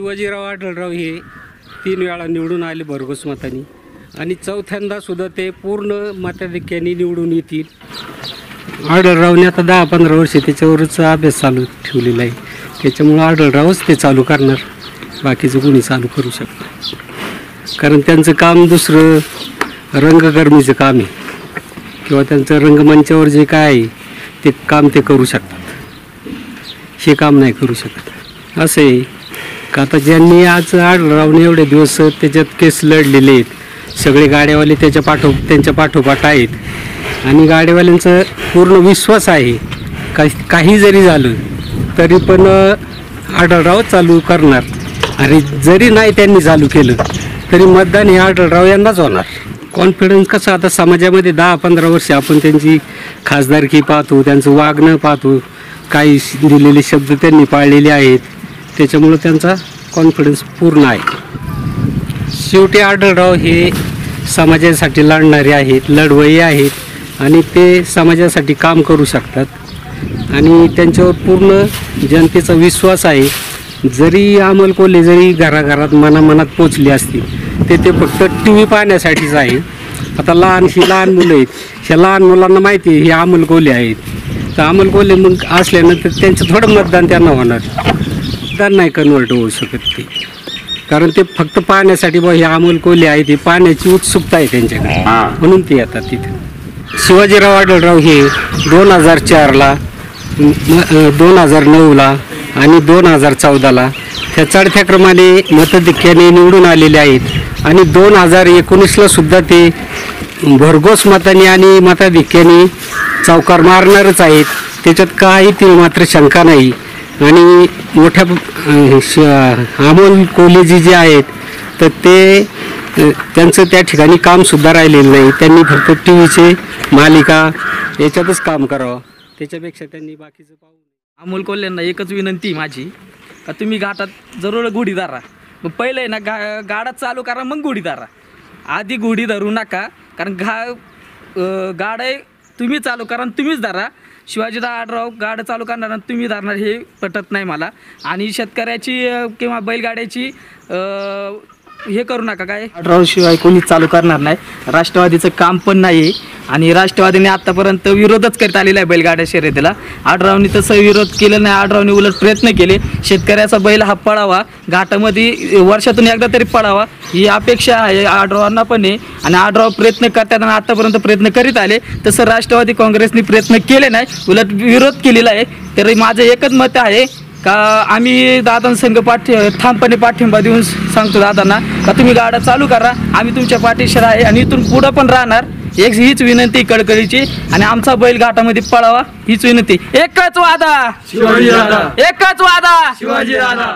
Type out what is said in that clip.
शिवाजीराव आढळराव हे तीन वेळा निवडून आले भरघोस मतानी. आणि चौथ्यांदा सुद्धा ते पूर्ण मताधिक्याने निवडून येतील. आढळरावने आता दहा पंधरा वर्ष त्याच्यावरच अभ्यास चालू ठेवलेला आहे. त्याच्यामुळं आढळरावच ते चालू करणार. बाकीचं कोणी चालू करू शकणार. कारण त्यांचं काम दुसरं रंगकर्मीचं काम आहे. किंवा त्यांचं रंगमंचावर जे काय आहे ते काम ते करू शकतात. हे काम नाही करू शकत. असं आहे. का आता ज्यांनी आज आढळरावने एवढे दिवस त्याच्यात केस लढलेले आहेत. सगळे गाड्यावाले त्याच्या पाठो त्यांच्या पाठोपाठ आहेत. आणि गाड्यावाल्यांचा पूर्ण विश्वास आहे. काही काही जरी झालं तरी पण आढळराव चालू करणार. आणि जरी नाही त्यांनी चालू केलं तरी मतदान हे आढळराव यांनाच होणार. कॉन्फिडन्स कसं आता समाजामध्ये दहा पंधरा वर्ष आपण त्यांची खासदारकी पाहतो त्यांचं वागणं पाहतो. काही दिलेले शब्द त्यांनी पाळलेले आहेत. त्याच्यामुळं त्यांचा कॉन्फिडन्स पूर्ण आहे. शेवटी आढळराव हे समाजासाठी लढणारे आहेत लढवई आहेत आणि ते समाजासाठी काम करू शकतात. आणि त्यांच्यावर पूर्ण जनतेचा विश्वास आहे. जरी अमोल कोल्हे जरी घराघरात मनामनात पोचली असतील ते ते फक्त टी व्ही पाहण्यासाठीच आहे. आता लहान ही लहान मुलं आहेत. ह्या लहान मुलांना माहिती आहे हे अमोल कोल्हे आहेत. तर अमोल कोल्हे मग असल्यानंतर त्यांचं थोडं मतदान त्यांना होणार. मतदान नाही कन्वर्ट होऊ शकत ते. कारण ते फक्त पाहण्यासाठी बा हे अमोल कोल्हे आहे ते पाहण्याची उत्सुकता आहे त्यांच्याकडे. म्हणून ते येतात तिथे. शिवाजीराव आढळराव हे दोन हजार चारला दोन हजार नऊला आणि दोन हजार चौदाला त्या चढत्या क्रमाने मतधिक्याने निवडून आलेले आहेत. आणि दोन हजार एकोणीसला सुद्धा ते भरघोस मताने आणि मताधिक्याने चौकार मारणारच आहेत. त्याच्यात काही ती मात्र शंका नाही. आणि मोठ्या श- अमोल कोल्हेजी जे आहेत तर ते त्यांचं त्या ठिकाणी कामसुद्धा राहिलेलं नाही. त्यांनी फक्त टी व्हीचे मालिका याच्यातच काम करावं. त्याच्यापेक्षा त्यांनी बाकीचं पाहू अमोल कोल्ह्यांना एकच विनंती माझी का तुम्ही घाटात जरूर गुढी धारा. मग आहे ना गा गाडा चालू करा मग गुढी धारा. आधी गुढी धरू नका कारण घा अं, तुम्ही चालू करा आणि तुम्हीच धरा. शिवाजीदा आडराव गाडं चालू करणार आणि तुम्ही धरणार हे पटत नाही मला. आणि शेतकऱ्याची किंवा बैलगाड्याची हे करू नका काय? आडराव शिवाय कोणीच चालू करणार नाही. राष्ट्रवादीचं काम पण नाही आणि राष्ट्रवादीने आतापर्यंत विरोधच करत आलेला आहे बैलगाड्या शर्यतीला. आडरावनी तसं विरोध केला नाही आडरावनी उलट प्रयत्न केले. शेतकऱ्याचा बैल हा पळावा घाटामध्ये वर्षातून एकदा तरी पळावा ही अपेक्षा आहे आडरावांना पण आहे. आणि आडराव प्रयत्न करतात आणि आतापर्यंत प्रयत्न करीत आले. तसं राष्ट्रवादी काँग्रेसने प्रयत्न केले नाही उलट विरोध केलेला आहे. तरी माझं एकच मत आहे का आम्ही दादांसंघ पाठी ठामपणे पाठिंबा देऊन सांगतो दादांना का तुम्ही गाड्या चालू करा आम्ही तुमच्या पाठीशी आहे आणि इथून पुढं पण राहणार. एक हीच विनंती कळकळीची आणि आमचा बैल घाटामध्ये पळावा हीच विनंती. एकच वादा! शिवाजी दादा. एकच वादा! शिवाजी दादा.